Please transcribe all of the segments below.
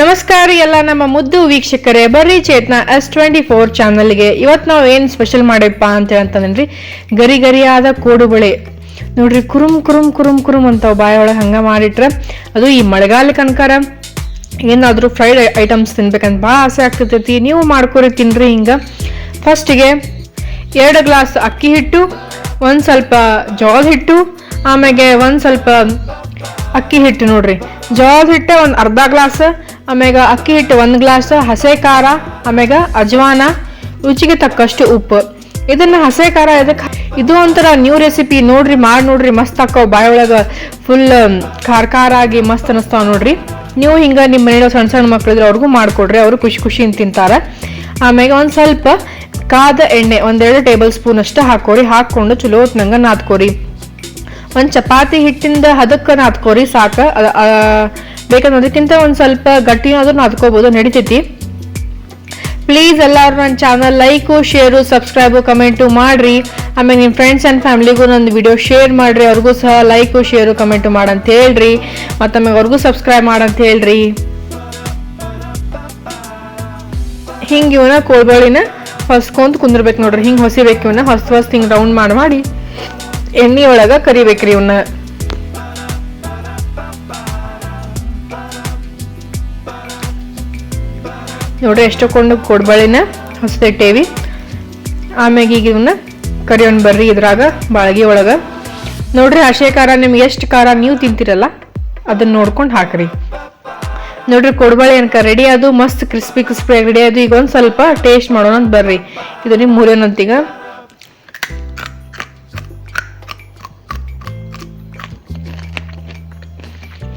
ನಮಸ್ಕಾರ ಎಲ್ಲ ನಮ್ಮ ಮುದ್ದು ವೀಕ್ಷಕರೇ. ಬರ್ರಿ ಚೇತನ ಎಸ್ ಟ್ವೆಂಟಿ ಫೋರ್ ಚಾನಲ್ಗೆ. ಇವತ್ತು ನಾವು ಏನು ಸ್ಪೆಷಲ್ ಮಾಡಿಪ್ಪ ಅಂತ ಅಂತಂದ್ರಿ ಗರಿ ಗರಿಯಾದ ಕೋಡುಬಳೆ ನೋಡ್ರಿ, ಕುರುಮ್ ಕುರುಮ್ ಕುರುಮ್ ಕುರುಮ್ ಅಂತ ಬಾಯೊಳಗೆ ಹಂಗೆ ಮಾಡಿಟ್ರೆ, ಅದು ಈ ಮಳೆಗಾಲಕ್ಕೆ ಅನ್ಕಾರ ಏನಾದರೂ ಫ್ರೈಡ್ ಐಟಮ್ಸ್ ತಿನ್ಬೇಕಂತ ಭಾಳ ಆಸೆ ಆಗ್ತಿರ್ತೈತಿ ನೀವು ಮಾಡ್ಕೊರಿ, ತಿನ್ರಿ ಹಿಂಗೆ. ಫಸ್ಟಿಗೆ ಎರಡು ಗ್ಲಾಸ್ ಅಕ್ಕಿ ಹಿಟ್ಟು, ಒಂದು ಸ್ವಲ್ಪ ಜೋಳದ ಹಿಟ್ಟು ಆಮೇಲೆ ಒಂದು ಸ್ವಲ್ಪ ಅಕ್ಕಿ ಹಿಟ್ಟು ನೋಡ್ರಿ. ಜೋಳದ ಹಿಟ್ಟೆ ಒಂದು ಅರ್ಧ ಗ್ಲಾಸ್ ಆಮ್ಯಾಗ ಅಕ್ಕಿ ಹಿಟ್ಟು ಒಂದು ಗ್ಲಾಸ್, ಹಸೆ ಖಾರ ಆಮ್ಯಾಗ ಅಜ್ವಾನ, ರುಚಿಗೆ ತಕ್ಕಷ್ಟು ಉಪ್ಪು. ಇದನ್ನ ಹಸೆ ಖಾರ ಇದಕ್ಕೆ ಇದು ಒಂಥರ ನ್ಯೂ ರೆಸಿಪಿ ನೋಡ್ರಿ, ಮಾಡಿ ನೋಡ್ರಿ, ಮಸ್ತ್ ಹಾಕೋ ಒಳಗೆ ಫುಲ್ ಖಾರ ಖಾರ ಆಗಿ ಮಸ್ತ್ ಅನಿಸ್ತಾವ ನೋಡ್ರಿ. ನೀವು ಹಿಂಗೆ ನಿಮ್ಮ ಮನೆಯೊಳಗೆ ಸಣ್ಣ ಸಣ್ಣ ಮಕ್ಳಿದ್ರೆ ಅವ್ರಿಗೂ ಮಾಡಿಕೊಡ್ರಿ. ಅವರು ಖುಷಿ ಖುಷಿಯಿಂದ ತಿಂತಾರೆ. ಆಮ್ಯಾಗ ಒಂದು ಸ್ವಲ್ಪ ಕಾದ ಎಣ್ಣೆ, ಒಂದೆರಡು ಟೇಬಲ್ ಸ್ಪೂನ್ ಅಷ್ಟು ಹಾಕೋರಿ. ಹಾಕ್ಕೊಂಡು ಚಲೋ ಹೊತ್ನಂಗೆ ನಾದ್ಕೋರಿ. ಒಂದು ಚಪಾತಿ ಹಿಟ್ಟಿಂದ ಹದಕ್ಕೆ ನಾದ್ಕೋರಿ ಸಾಕು. ಬೇಕಂದ್ರೆ ಅದಕ್ಕಿಂತ ಒಂದು ಸ್ವಲ್ಪ ಗಟ್ಟಿ ಆದ್ರೂ ನಾದ್ಕೋಬೋದು ನಡಿತೈತಿ. ಪ್ಲೀಸ್ ಎಲ್ಲರೂ ನನ್ನ channel like share subscribe comment ಮಾಡಿರಿ. ಆಮೇಲೆ ನಿಮ್ಮ ಫ್ರೆಂಡ್ಸ್ ಆ್ಯಂಡ್ ಫ್ಯಾಮಿಲಿಗೂ ನನ್ನ ವಿಡಿಯೋ ಶೇರ್ ಮಾಡಿರಿ, ಅವ್ರಿಗೂ ಸಹ ಲೈಕು ಶೇರು ಕಮೆಂಟು ಮಾಡಂತ ಹೇಳ್ರಿ. ಮತ್ತು ಆಮೇಲೆ ಅವ್ರಿಗೂ ಸಬ್ಸ್ಕ್ರೈಬ್ ಮಾಡಂತ ಹೇಳ್ರಿ. ಹಿಂಗೆ ಇವನ್ನ ಕೋಳ್ಬಳಿನ ಹೊಸ್ಕೊಂತ ಕುಂದಿರ್ಬೇಕು ನೋಡ್ರಿ. ಹಿಂಗೆ ಹೊಸಿಬೇಕು ಇವನ್ನ, ಹೊಸ ಹೊಸ ಹಿಂಗೆ ರೌಂಡ್ ಮಾಡಿ ಮಾಡಿ. ಎಣ್ಣೆ ಒಳಗೆ ಕರಿಬೇಕ್ರಿ ಇವನ್ನ. ನೋಡ್ರಿ ಎಷ್ಟೊಂದು ಕೊಡ್ಬಳಿನ ಹೊಸದಿಟ್ಟೇವಿ. ಆಮ್ಯಾಗ ಈಗ ಇವನ್ನ ಕರಿಯೋಣ ಬರ್ರಿ ಇದ್ರಾಗ, ಬಾಳ್ಗೆ ಒಳಗೆ. ನೋಡ್ರಿ ಹಸೆ ಖಾರ ನಿಮ್ಗೆ ಎಷ್ಟು ಖಾರ ನೀವು ತಿಂತೀರಲ್ಲ ಅದನ್ನ ನೋಡ್ಕೊಂಡು ಹಾಕ್ರಿ. ನೋಡ್ರಿ ಕೊಡ್ಬಳಿ ಅನ್ಕ ರೆಡಿ ಅದು, ಮಸ್ತ್ ಕ್ರಿಸ್ಪಿ ಕ್ರಿಸ್ಪಿ ರೆಡಿ ಅದು. ಈಗ ಒಂದು ಸ್ವಲ್ಪ ಟೇಸ್ಟ್ ಮಾಡೋಣ ಅಂತ ಬರ್ರಿ. ಇದು ನಿಮ್ಮ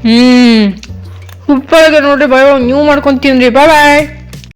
ಹ್ಮ್. ಸೂಪರ್ ಇದೆ ನೋಡ್ರಿ ಬಾಯ್, ನೀವು ಮಾಡ್ಕೊಂತೀನ್ರಿ ಬಾಯ್ ಬಾಯ್.